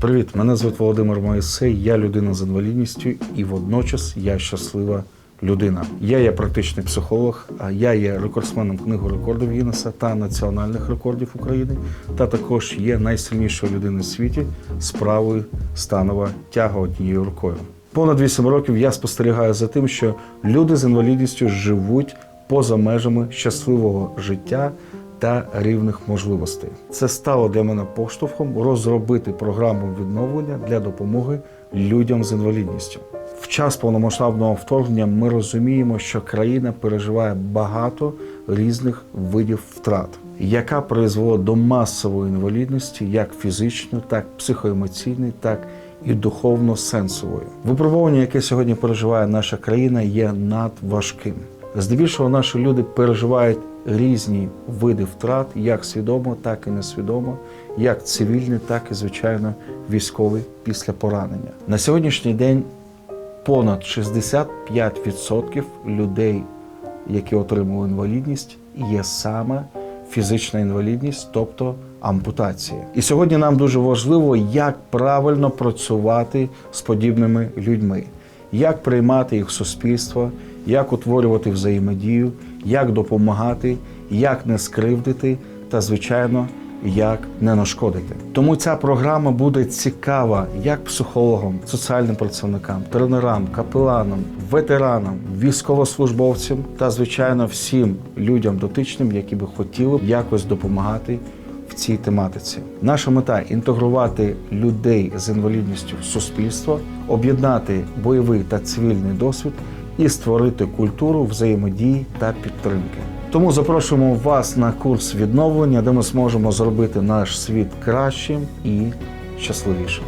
Привіт, мене звуть Володимир Моїсей, я людина з інвалідністю і водночас я щаслива людина. Я є практичний психолог, а я є рекордсменом книги рекордів Гіннеса та національних рекордів України, та також є найсильнішою людиною в світі з правою станова тяга однією рукою. Понад 8 років я спостерігаю за тим, що люди з інвалідністю живуть поза межами щасливого життя та рівних можливостей. Це стало для мене поштовхом розробити програму відновлення для допомоги людям з інвалідністю. В час повномасштабного вторгнення ми розуміємо, що країна переживає багато різних видів втрат, яка призвела до масової інвалідності, як фізичної, так психоемоційної, так і духовно-сенсової. Випробування, яке сьогодні переживає наша країна, є надважким. Здебільшого наші люди переживають різні види втрат, як свідомо, так і несвідомо, як цивільні, так і звичайно військові після поранення. На сьогоднішній день понад 65% людей, які отримали інвалідність, є саме фізична інвалідність, тобто ампутація. І сьогодні нам дуже важливо, як правильно працювати з подібними людьми, як приймати їх в суспільство, як утворювати взаємодію, як допомагати, як не скривдити та, звичайно, як не нашкодити. Тому ця програма буде цікава як психологам, соціальним працівникам, тренерам, капеланам, ветеранам, військовослужбовцям та, звичайно, всім людям дотичним, які би хотіли якось допомагати в цій тематиці. Наша мета інтегрувати людей з інвалідністю в суспільство, об'єднати бойовий та цивільний досвід і створити культуру взаємодії та підтримки. Тому запрошуємо вас на курс відновлення, де ми зможемо зробити наш світ кращим і щасливішим.